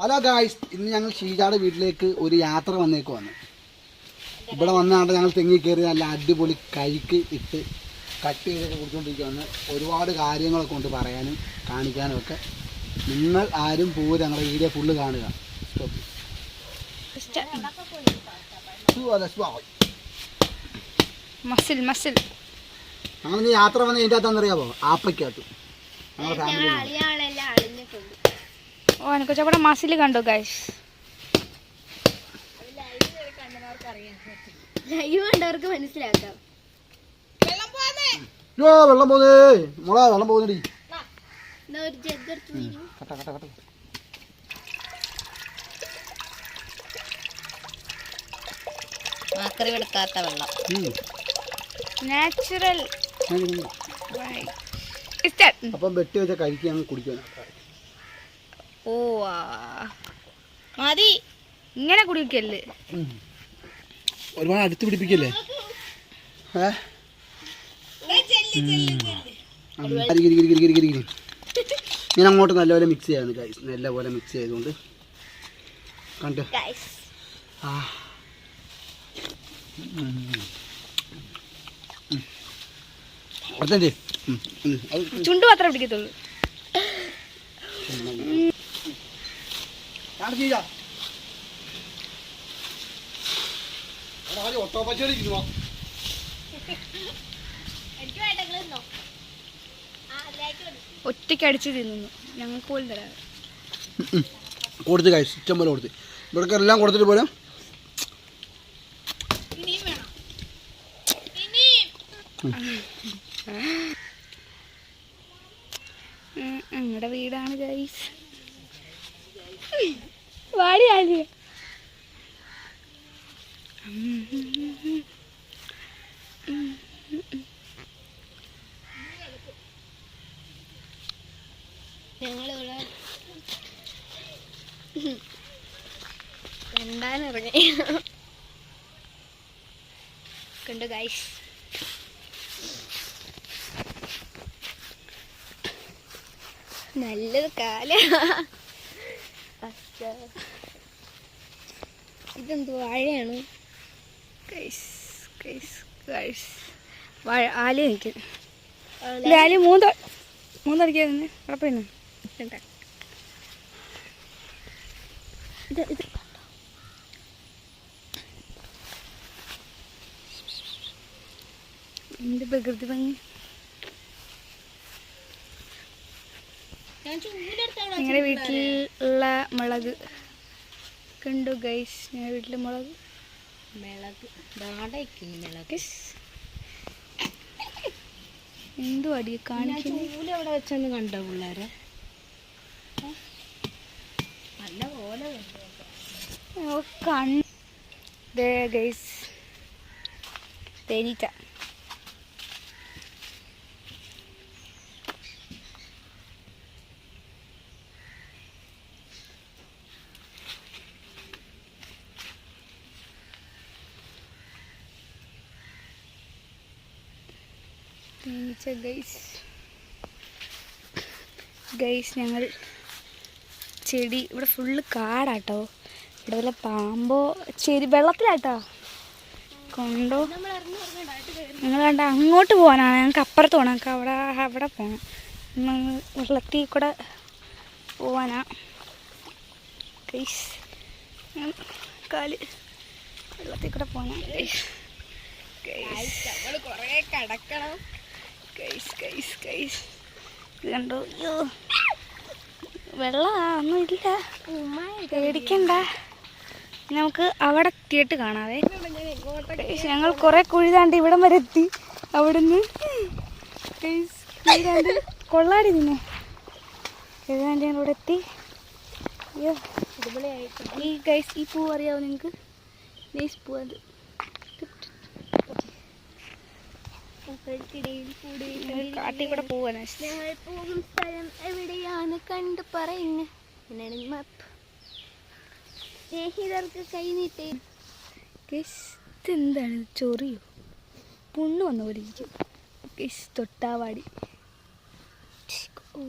Hello guys ഇന്ന് ഞങ്ങൾ ഷീജാടെ വീട്ടിലേക്ക് ഒരു യാത്ര വന്നേക്ക് വന്നു. ഇവിടെ വന്നാണ്ട് ഞങ്ങൾ തെങ്ങി കയറി നല്ല അടിപൊളി കൈക്ക് ഇട്ട് കട്ട് ചെയ്തൊക്കെ കുടിച്ചുകൊണ്ടിരിക്കുകയാണ് ഒരുപാട് കാര്യങ്ങളൊക്കെ ഉണ്ട് പറയാനും കാണിക്കാനും ഒക്കെ. നിങ്ങൾ ആരും പോയി ഞങ്ങളുടെ വീഡിയോ ഫുള്ള് കാണുക. ഞങ്ങൾ യാത്ര വന്ന ഇതിന്റെ അകത്താണെന്നറിയാമോ ആപ്പയ്ക്കകത്ത്. ഞങ്ങളുടെ ഫാമിലി ഓ എനിക്ക് കുറച്ചുകൂടെ മസിൽ കണ്ടു ഗൈസ് ലൈവ് കണ്ടവർക്ക് മനസ്സിലാക്കാം. വെള്ളം പോകുന്നേ മോളെ വെള്ളം പോകുന്നടി കട്ട കട്ട കട്ട. മാക്കറി എടുക്കാത്ത വെള്ളം. നാച്ചുറൽ. അപ്പം വെട്ടി വെച്ച കരിക്ക് ഞങ്ങൾ കുടിക്കാൻ ഓ. മതി ഇങ്ങനെ കുടിക്കല്ലേ ഒരുപാട് അടുത്ത് പിടിപ്പിക്കല്ലേ. ഞാൻ അങ്ങോട്ട് നല്ലപോലെ മിക്സ് ചെയ്യാന്ന് ഗൈസ് നല്ലപോലെ മിക്സ് ചെയ്തുകൊണ്ട് കണ്ട് ആ ചുണ്ട് മാത്രമേ പിടിക്കത്തുള്ളൂ എനിക്ക് വേണ്ടെങ്കിലോ ഒറ്റയ്ക്ക് അടിച്ച് തിന്നു ഞങ്ങൾക്ക് പോലും തരാം കൊടുത്ത് ഗൈസ് ഇഷ്ടം പോലെ കൊടുത്ത്. ഇവിടൊക്കെ എല്ലാം കൊടുത്തിട്ട് പോലെ ഞങ്ങളുടെ വീടാണ് ഗൈസ്. വാടി ആലിയ ഞങ്ങളിവിടെ കണ്ടു ഗൈസ് നല്ലത് കാല. ഇതെന്ത് വാഴയാണ് ഗൈസ് വാഴ ആൽ എനിക്ക് ആൽ മൂന്ന് ഇത് ഇത്. എന്ത് പ്രകൃതി ഭംഗി ഞാൻ ചൂലെടുത്തോളാം ഞങ്ങളുടെ വീട്ടിലുള്ള മുളക്. കണ്ടു ഗൈസ് ഞങ്ങളുടെ വീട്ടിലെ മുളക്. മുളക്. എന്തു അടി കാണിക്കുന്നു? ചൂൽ വെച്ചൊന്ന് കണ്ടോ പിള്ളേരെ? നല്ല പോലെ കണ്ണ് ഗൈസ് തേനീച്ച. തേനീച്ച ഗൈസ് ഗൈസ് ഞങ്ങൾ ചെടി ഇവിടെ ഫുള്ള് കാടാട്ടോ. ഇവിടെ വല്ല പാമ്പോ ചെരി വെള്ളത്തിലാട്ടോ. കൊണ്ടോ. ഞങ്ങൾ കണ്ട അങ്ങോട്ട് പോകാനാണ്. ഞങ്ങൾക്ക് അപ്പുറത്ത് പോകണം ഞങ്ങൾക്ക് അവിടെ അവിടെ പോകണം വെള്ളത്തിൽ കൂടെ പോവാനാ. ഗൈസ് കാൽ വെള്ളത്തിൽ കൂടെ പോകാനാ ഗൈസ് ഗൈസ് നമ്മൾ കുറേ കടക്കണം. ഗൈസ് ഗൈസ് ഇത് കണ്ടോ? അയ്യോ. വെള്ളമൊന്നും ഇല്ല. പേടിക്കണ്ട. നമുക്ക് അവിടെ എത്തിയിട്ട് കാണാവേ. ഗൈസ്, ഞങ്ങൾ കുറെ കുഴിതാണ്ട് ഇവിടം വരെ എത്തി. അവിടുന്ന് ഗൈസ്, കുഴി താണ്ടി കൊള്ളാടി നിന്നെ. ഇവിടെ എത്തി. അയ്യോ. ഈ ഗൈസ് ഈ പൂ അറിയാവോ നിങ്ങൾക്ക്? ഗൈസ് പൂ പൂക്കൾക്കിടയിൽ കൂടെ ഞങ്ങൾ കാട്ടിൽ കൂടെ പോവാണ് ഞങ്ങൾ പോകും സ്ഥലം എവിടെയാണ് കണ്ടു പറയുന്നു. മാപ്പ് സ്നേഹിതർക്ക് ഗൈസ് ഇതെന്താണ് ഇത്? ചൊറിയോ? പുണ്ണ് വന്ന പോലെ ഇരിക്കും. ഗൈസ് തൊട്ടാവാടി. ഓ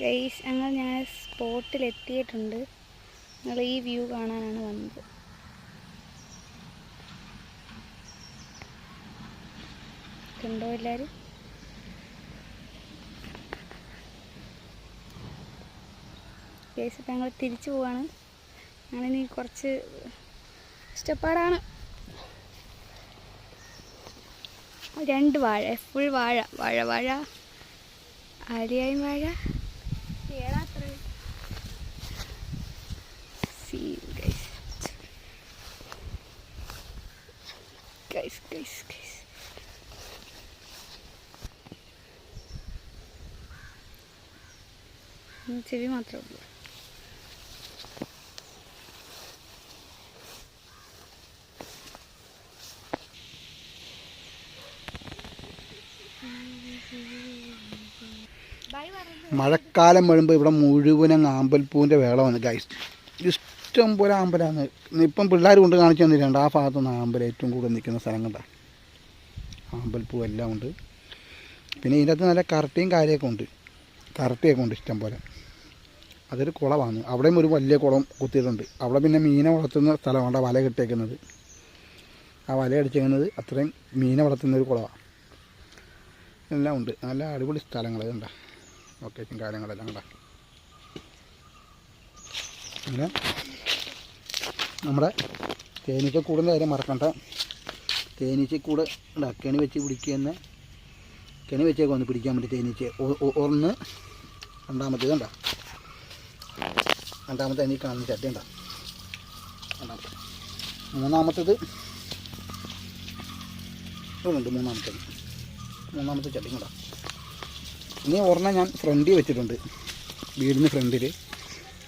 ഗൈസ് ഞങ്ങൾ ഞാൻ സ്പോട്ടിൽ എത്തിയിട്ടുണ്ട് ഞങ്ങൾ ഈ വ്യൂ കാണാനാണ് വന്നത്. കണ്ടോ എല്ലാവരും ഇപ്പം ഞങ്ങൾ തിരിച്ചു പോവാണ്. ഞങ്ങളിനി കുറച്ച് ഇഷ്ടപ്പാടാണ്. രണ്ട് വാഴ ഫുൾ വാഴ. വാഴ വാഴ. ആലിയായും വാഴ. Guys, guys, guys. ചെവി മാത്രമേ ഉള്ളൂ. മഴക്കാലം വരുമ്പോൾ ഇവിടെ മുഴുവനും ആമ്പൽപ്പൂവിന്റെ വേളമാണ് ഗൈസ് ഇഷ്ടം പോലെ ആമ്പലാണ് ഇപ്പം പിള്ളേർ കൊണ്ട് കാണിച്ചു തന്നിട്ടുണ്ട്. ആ ഭാഗത്തുനിന്ന് ആമ്പൽ ഏറ്റവും കൂടുതൽ നിൽക്കുന്ന സ്ഥലം കണ്ട. ആമ്പൽപ്പൂ എല്ലാം ഉണ്ട്. പിന്നെ ഇതിനകത്ത് നല്ല കറട്ടിയും കാര്യമൊക്കെ ഉണ്ട്. കറട്ടിയൊക്കെ ഉണ്ട് ഇഷ്ടം പോലെ. അതൊരു കുളമാണ്. അവിടെയും ഒരു വലിയ കുളം കുത്തിയിട്ടുണ്ട്. അവിടെ പിന്നെ മീനെ വളർത്തുന്ന സ്ഥലമാണ് വല കിട്ടിയേക്കുന്നത്. ആ വല അടിച്ചേക്കുന്നത് അത്രയും മീനെ വളർത്തുന്ന ഒരു കുളമാണ് എല്ലാം ഉണ്ട്. നല്ല അടിപൊളി സ്ഥലങ്ങൾ കണ്ട. ലൊക്കേഷൻ കാര്യങ്ങളെല്ലാം കണ്ട. അങ്ങനെ നമ്മുടെ തേനീച്ചക്കൂടിന്റെ കാര്യം മറക്കണ്ട. തേനീച്ചക്കൂട് കെണി വെച്ച് പിടിക്കുന്ന കെണി വെച്ചേക്ക് വന്ന് പിടിക്കാൻ വേണ്ടി തേനീച്ച ഒന്ന് രണ്ടാമത്തേത് ഉണ്ടോ രണ്ടാമത്തെ എനിക്ക് കാണുന്ന ചട്ടി ഉണ്ടാ രണ്ടാമത്തെ. മൂന്നാമത്തേത് ഇവിടുണ്ട് മൂന്നാമത്തേത് മൂന്നാമത്തെ. ചട്ടി കണ്ടോ? ഇനി ഒരെണ്ണം ഞാൻ ഫ്രണ്ടിൽ വെച്ചിട്ടുണ്ട്. വീടിന് ഫ്രണ്ടിൽ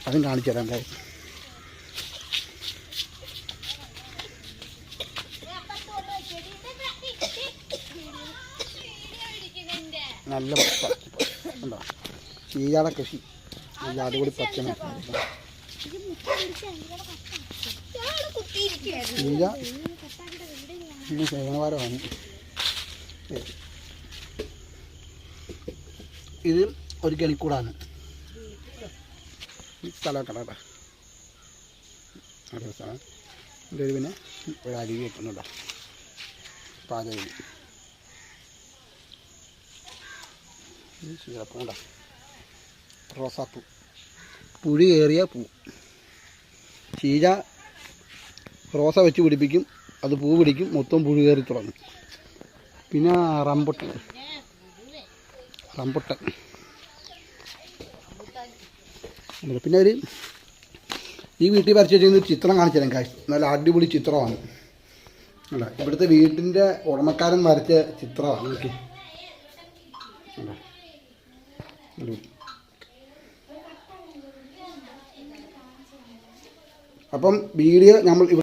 അതും കാണിച്ചു തരാം കാര്യം നല്ല പച്ച ഉണ്ടോ ചീയാള കൃഷി. നല്ല അടിപൊളി പച്ച ഇന്ന് സേവനവാരമാണ് ഇത് ഒരു കെണിക്കൂടാണ്. സ്ഥലം കേട്ടോ? അടിപൊളി സ്ഥലം ഇതൊരു പിന്നെ ഒരു അരുവി വെക്കുന്നുണ്ടോ. പാചകം. ചീരപ്പൂണ്ട റോസാപ്പൂ പുഴി കയറിയ പൂ. ചീര റോസ വെച്ച് പിടിപ്പിക്കും. അത് പൂ പിടിക്കും. മൊത്തം പുഴി കയറി തുടങ്ങും. പിന്നെ റംബുട്ടൻ റംബുട്ടൻ. പിന്നെ ഒരു ഈ വീട്ടിൽ വരച്ച് വെച്ചിരുന്ന ചിത്രം കാണിച്ചു കാശ് നല്ല അടിപൊളി ചിത്രമാണ്. അല്ല ഇവിടുത്തെ വീട്ടിന്റെ ഉടമക്കാരൻ വരച്ച ചിത്രമാണ്. ഓക്കെ? അപ്പം വീഡിയോ നമ്മൾ